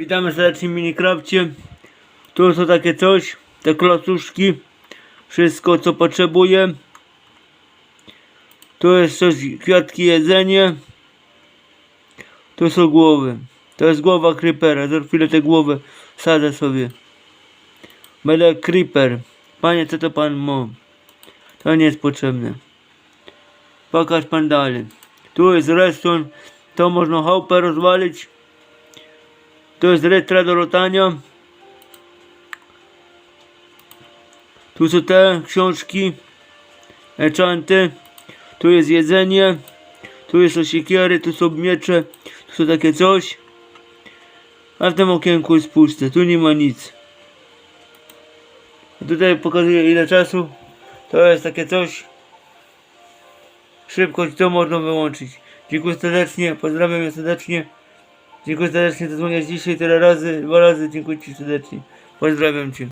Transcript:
Witamy serdecznie w Minecrafcie. Tu są takie coś, te klocuszki. Wszystko co potrzebuję. Tu jest coś, kwiatki, jedzenie. Tu są głowy. To jest głowa creepera. Za chwilę tę głowę sadzę sobie. Będę creeper. Panie, co to pan ma? To nie jest potrzebne. Pokaż pan dalej. Tu jest redstone. To można chałupę rozwalić. To jest retra do lotania. Tu są te książki. Enchanty. Tu jest jedzenie. Tu są siekiery, tu są miecze. Tu są takie coś. A w tym okienku jest puste. Tu nie ma nic. Tutaj pokazuję ile czasu. To jest takie coś. Szybkość to można wyłączyć. Dziękuję serdecznie, pozdrawiam serdecznie. Dziękuję serdecznie, zadzwoniłeś dzisiaj tyle razy, dwa razy, dziękuję Ci serdecznie. Pozdrawiam Cię.